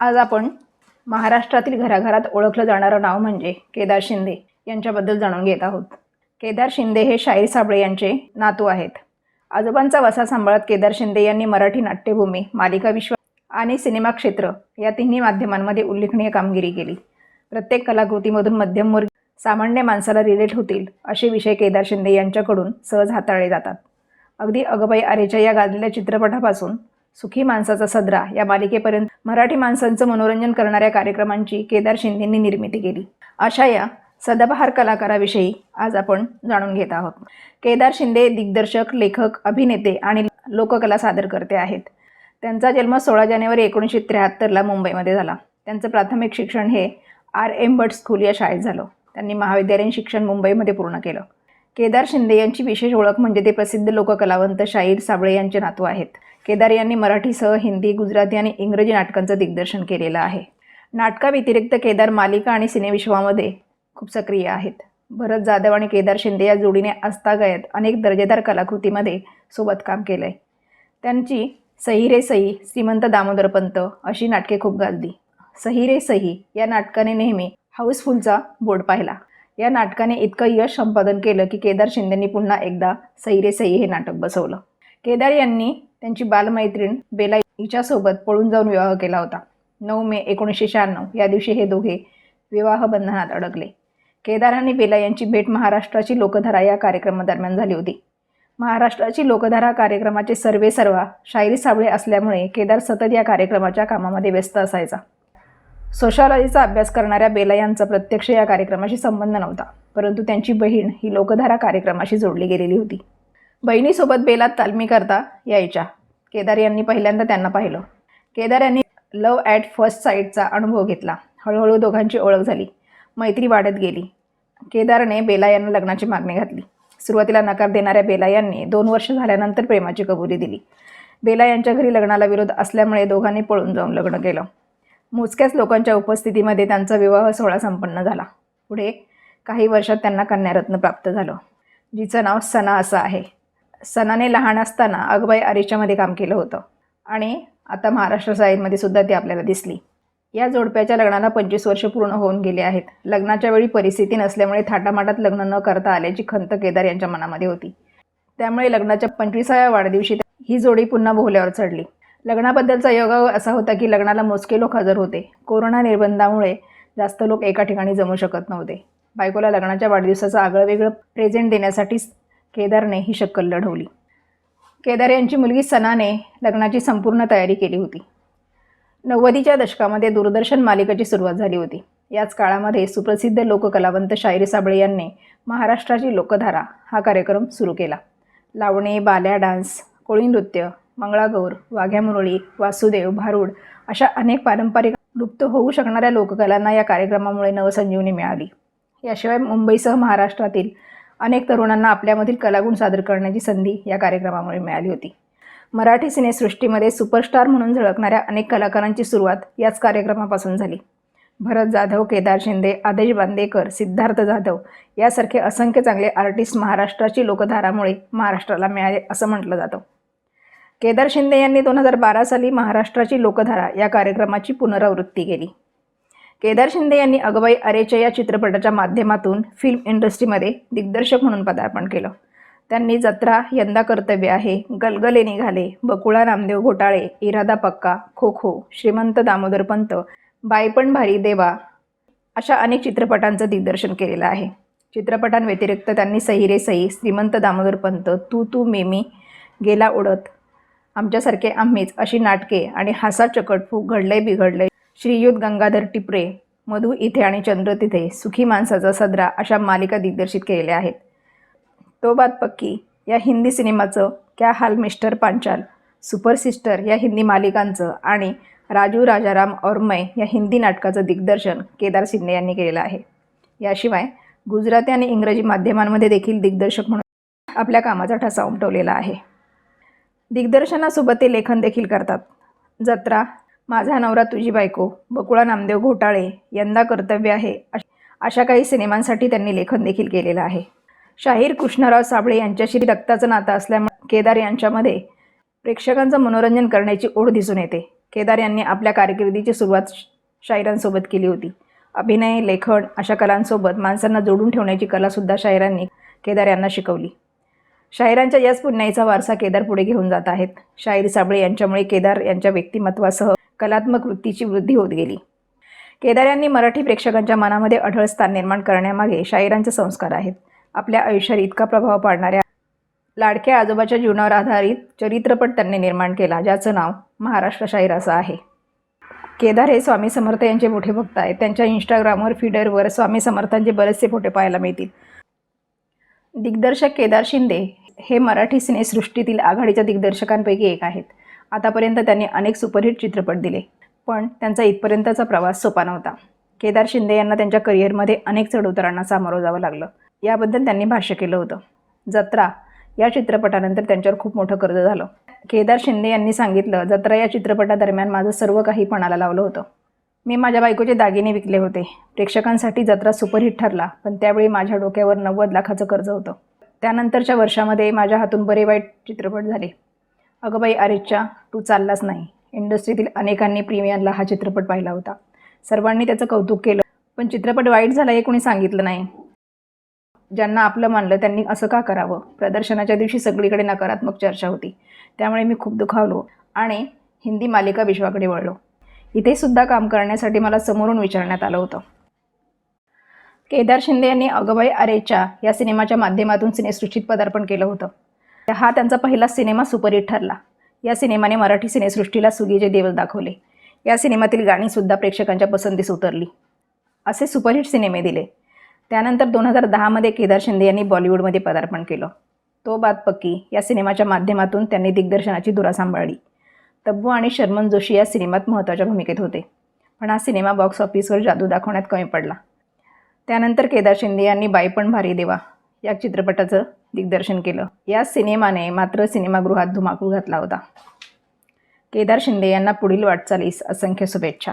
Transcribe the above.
आज आपण महाराष्ट्रातील घराघरात ओळखलं जाणारं नाव म्हणजे केदार शिंदे यांच्याबद्दल जाणून घेत आहोत. केदार शिंदे हे शाहीर साबळे यांचे नातू आहेत. आजोबांचा वसा सांभाळत केदार शिंदे यांनी मराठी नाट्यभूमी मालिका विश्व आणि सिनेमा क्षेत्र या तिन्ही माध्यमांमध्ये उल्लेखनीय कामगिरी केली. प्रत्येक कलाकृतीमधून मध्यमवर्ग सामान्य माणसाला रिलेट होतील असे विषय केदार शिंदे यांच्याकडून सहज हाताळले जातात. अगदी अगबाई आरेच्या या गाजलेल्या चित्रपटापासून सुखी माणसाचा सदरा या मालिकेपर्यंत मराठी माणसांचं मनोरंजन करणाऱ्या कार्यक्रमांची केदार शिंदेंनी निर्मिती केली. अशा या सदाबहार कलाकाराविषयी आज आपण जाणून घेत आहोत. केदार शिंदे दिग्दर्शक लेखक अभिनेते आणि लोककला सादरकर्ते आहेत. त्यांचा जन्म सोळा जानेवारी एकोणीसशे त्र्याहत्तरला मुंबईमध्ये झाला. त्यांचं प्राथमिक शिक्षण हे आर एम भट स्कूल या शाळेत झालं. त्यांनी महाविद्यालयीन शिक्षण मुंबईमध्ये पूर्ण केलं. केदार शिंदे यांची विशेष ओळख म्हणजे ते प्रसिद्ध लोककलावंत शाहीर साबळे यांचे नातू आहेत. केदार यांनी मराठीसह हिंदी गुजराती आणि इंग्रजी नाटकांचं दिग्दर्शन केलेलं आहे. नाटकाव्यतिरिक्त केदार मालिका आणि सिनेविश्वामध्ये खूप सक्रिय आहेत. भरत जाधव आणि केदार शिंदे या जोडीने आस्थागायत अनेक दर्जेदार कलाकृतीमध्ये सोबत काम केलं आहे त्यांची सही रे सही श्रीमंत दामोदरपंत अशी नाटके खूप गाजली. सही रे सही या नाटकाने नेहमी हाऊसफुलचा बोर्ड पाहिला. या नाटकाने इतकं यश संपादन केलं की केदार शिंदेंनी पुन्हा एकदा सई रे सई हे नाटक बसवलं. केदार यांनी त्यांची बालमैत्रीण बेला हिच्यासोबत पळून जाऊन विवाह केला होता. नऊ मे एकोणीसशे शहाण्णव या दिवशी हे दोघे विवाह बंधनात अडकले. केदार आणि बेला यांची भेट महाराष्ट्राची लोकधारा या कार्यक्रमादरम्यान झाली होती. महाराष्ट्राची लोकधारा कार्यक्रमाचे सर्वे सर्वा शायरी साबळे असल्यामुळे केदार सतत या कार्यक्रमाच्या कामामध्ये व्यस्त असायचा. सोशॉलॉजीचा अभ्यास करणाऱ्या बेला यांचा प्रत्यक्ष या कार्यक्रमाशी संबंध नव्हता परंतु त्यांची बहीण ही लोकधारा कार्यक्रमाशी जोडली गेलेली होती. बहिणीसोबत बेला तालमी करता यायच्या. केदार यांनी पहिल्यांदा त्यांना पाहिलं. केदार यांनी लव ॲट फर्स्ट साईटचा अनुभव घेतला. हळूहळू दोघांची ओळख झाली. मैत्री वाढत गेली. केदारने बेला यांना लग्नाची मागणी घातली. सुरुवातीला नकार देणाऱ्या बेला यांनी दोन वर्ष झाल्यानंतर प्रेमाची कबुली दिली. बेला यांच्या घरी लग्नाला विरोध असल्यामुळे दोघांनी पळून जाऊन लग्न केलं. मोजक्याच लोकांच्या उपस्थितीमध्ये त्यांचा विवाह सोहळा संपन्न झाला. पुढे काही वर्षात त्यांना कन्यारत्न प्राप्त झालं. जिचं नाव सना असं आहे. सनाने लहान असताना अगबाई आरिच्यामध्ये काम केलं होतं. आणि आता महाराष्ट्र साईडमध्ये सुद्धा ती आपल्याला दिसली. या जोडप्याच्या लग्नाला पंचवीस वर्ष पूर्ण होऊन गेले आहेत. लग्नाच्या वेळी परिस्थिती नसल्यामुळे थाटामाटात लग्न न करता आल्याची खंत केदार यांच्या मनामध्ये होती. त्यामुळे लग्नाच्या पंचवीसाव्या वाढदिवशी ही जोडी पुन्हा बोहल्यावर चढली. लग्नाबद्दलचा योगायोग असा होता की लग्नाला मोजके लोक हजर होते. कोरोना निर्बंधामुळे जास्त लोक एका ठिकाणी जमू शकत नव्हते. बायकोला लग्नाच्या वाढदिवसाचं आगळंवेगळं प्रेझेंट देण्यासाठीच केदारने ही शक्कल लढवली. केदार यांची मुलगी सनाने लग्नाची संपूर्ण तयारी केली होती. नव्वदीच्या दशकामध्ये दूरदर्शन मालिकेची सुरुवात झाली होती. याच काळामध्ये सुप्रसिद्ध लोककलावंत शायरी साबळे यांनी महाराष्ट्राची लोकधारा हा कार्यक्रम सुरू केला. लावणे बाल्या डान्स कोळी नृत्य मंगळागौर वाघ्या मुरळी वासुदेव भारूड अशा अनेक पारंपरिक लुप्त होऊ शकणाऱ्या लोककलांना या कार्यक्रमामुळे नवसंजीवनी मिळाली. याशिवाय मुंबईसह महाराष्ट्रातील अनेक तरुणांना आपल्यामधील कलागुण सादर करण्याची संधी या कार्यक्रमामुळे मिळाली होती. मराठी सिनेसृष्टीमध्ये सुपरस्टार म्हणून झळकणाऱ्या अनेक कलाकारांची सुरुवात याच कार्यक्रमापासून झाली. भरत जाधव केदार शिंदे आदेश बांदेकर सिद्धार्थ जाधव यासारखे असंख्य चांगले आर्टिस्ट महाराष्ट्राची लोकधारामुळे महाराष्ट्राला मिळाले असं म्हटलं जातं. केदार शिंदे यांनी दोन हजार बारा साली महाराष्ट्राची लोकधारा या कार्यक्रमाची पुनरावृत्ती केली. केदार शिंदे यांनी अगवाई अरेच्या या चित्रपटाच्या माध्यमातून फिल्म इंडस्ट्रीमध्ये दिग्दर्शक म्हणून पदार्पण केलं. त्यांनी जत्रा यंदा कर्तव्य आहे गलगले निघाले बकुळा नामदेव घोटाळे इरादा पक्का खो खो श्रीमंत दामोदर पंत बायपण भारी देवा अशा अनेक चित्रपटांचं दिग्दर्शन केलेलं आहे. चित्रपटांव्यतिरिक्त त्यांनी सही रे सही श्रीमंत दामोदर पंत तू तू मेमी गेला उडत आमच्यासारखे आम्हीच अशी नाटके आणि हासा चकटफू घडलंय बिघडलंय. श्रीयुत गंगाधर टिपरे मधू इथे आणि चंद्र तिथे सुखी माणसाचा सदरा अशा मालिका दिग्दर्शित केलेल्या आहेत. तो बात पक्की या हिंदी सिनेमाचं क्या हाल मिस्टर पांचाल सुपर सिस्टर या हिंदी मालिकांचं आणि राजू राजाराम औरमय या हिंदी नाटकाचं दिग्दर्शन केदार शिंदे यांनी केलेलं आहे. याशिवाय गुजराती आणि इंग्रजी माध्यमांमध्ये देखील दिग्दर्शक म्हणून आपल्या कामाचा ठसा उमटवलेला आहे. दिग्दर्शनासोबत ते लेखन देखील करतात. जत्रा माझा नवरा तुझी बायको बकुळा नामदेव घोटाळे यंदा कर्तव्य आहे अशा काही सिनेमांसाठी त्यांनी लेखन देखील केलेलं आहे. शाहीर कृष्णराव साबळे यांच्याशी रक्ताचं नातं असल्यामुळे केदार यांच्यामध्ये प्रेक्षकांचं मनोरंजन करण्याची ओढ दिसून येते. केदार यांनी आपल्या कारकिर्दीची सुरुवात शायरांसोबत शाहिरांसोबत केली होती. अभिनय लेखन अशा कलांसोबत माणसांना जोडून ठेवण्याची कलासुद्धा शाहिरांनी केदार यांना शिकवली. शाहिरांच्या याच पुण्याईचा वारसा केदार पुढे घेऊन जात आहेत. शाहीर साबळे यांच्यामुळे केदार यांच्या व्यक्तिमत्वासह कलात्मक वृत्तीची वृद्धी होत गेली. केदार यांनी मराठी प्रेक्षकांच्या मनामध्ये अढळ स्थान निर्माण करण्यामागे शाहिरांचे संस्कार आहेत. आपल्या आयुष्यावर इतका प्रभाव पाडणाऱ्या लाडक्या आजोबाच्या जीवनावर आधारित चरित्रपट त्यांनी निर्माण केला ज्याचं नाव महाराष्ट्र शाहीर असं आहे. केदार हे स्वामी समर्थ यांचे मोठे भक्त आहेत. त्यांच्या इंस्टाग्रामवर फीडरवर स्वामी समर्थांचे बरेचसे फोटो पाहायला मिळतील. दिग्दर्शक केदार शिंदे हे मराठी सिनेसृष्टीतील आघाडीच्या दिग्दर्शकांपैकी एक आहेत. आतापर्यंत त्यांनी अनेक सुपरहिट चित्रपट दिले पण त्यांचा इथपर्यंतचा प्रवास सोपा नव्हता. केदार शिंदे यांना त्यांच्या करिअरमध्ये अनेक चढउतारांना सामोरं जावं लागलं. याबद्दल त्यांनी भाष्य केलं होतं. जत्रा या चित्रपटानंतर त्यांच्यावर खूप मोठं कर्ज झालं. केदार शिंदे यांनी सांगितलं जत्रा या चित्रपटादरम्यान माझं सर्व काही पणाला लावलं होतं. मी माझ्या बायकोचे दागिने विकले होते. प्रेक्षकांसाठी जत्रा सुपरहिट ठरला पण त्यावेळी माझ्या डोक्यावर नव्वद लाखाचं कर्ज होतं. त्यानंतरच्या वर्षामध्ये माझ्या हातून बरे वाईट चित्रपट झाले. अगं बाई अरेच्चा तू चाललाच नाही. इंडस्ट्रीतील अनेकांनी प्रीमियरला हा चित्रपट पाहिला होता. सर्वांनी त्याचं कौतुक केलं पण चित्रपट वाईट झाला हे कोणी सांगितलं नाही. ज्यांना आपलं मानलं त्यांनी असं का करावं? प्रदर्शनाच्या दिवशी सगळीकडे नकारात्मक चर्चा होती. त्यामुळे मी खूप दुखावलो आणि हिंदी मालिका विश्वाकडे वळलो. इथे सुद्धा काम करण्यासाठी मला समोरून विचारण्यात आलं होतं. केदार शिंदे यांनी अगबाई अरेच्या या सिनेमाच्या माध्यमातून सिनेसृष्टीत पदार्पण केलं होतं. हा त्यांचा पहिला सिनेमा सुपरहिट ठरला. या सिनेमाने मराठी सिनेसृष्टीला सुगीचे दिवस दाखवले. या सिनेमातील गाणीसुद्धा प्रेक्षकांच्या पसंतीस उतरली. असे सुपरहिट सिनेमे दिले. त्यानंतर दोन हजार दहामध्ये केदार शिंदे यांनी बॉलिवूडमध्ये पदार्पण केलं. तो बात पक्की या सिनेमाच्या माध्यमातून त्यांनी दिग्दर्शनाची धुरा सांभाळली. तब्बू आणि शर्मन जोशी या सिनेमात महत्त्वाच्या भूमिकेत होते. पण हा सिनेमा बॉक्स ऑफिसवर जादू दाखवण्यात कमी पडला. त्यानंतर केदार शिंदे यांनी बाई पण भारी देवा या चित्रपटाचं दिग्दर्शन केलं. या सिनेमाने मात्र सिनेमागृहात धुमाकूळ घातला होता. केदार शिंदे यांना पुढील वाटचालीस असंख्य शुभेच्छा.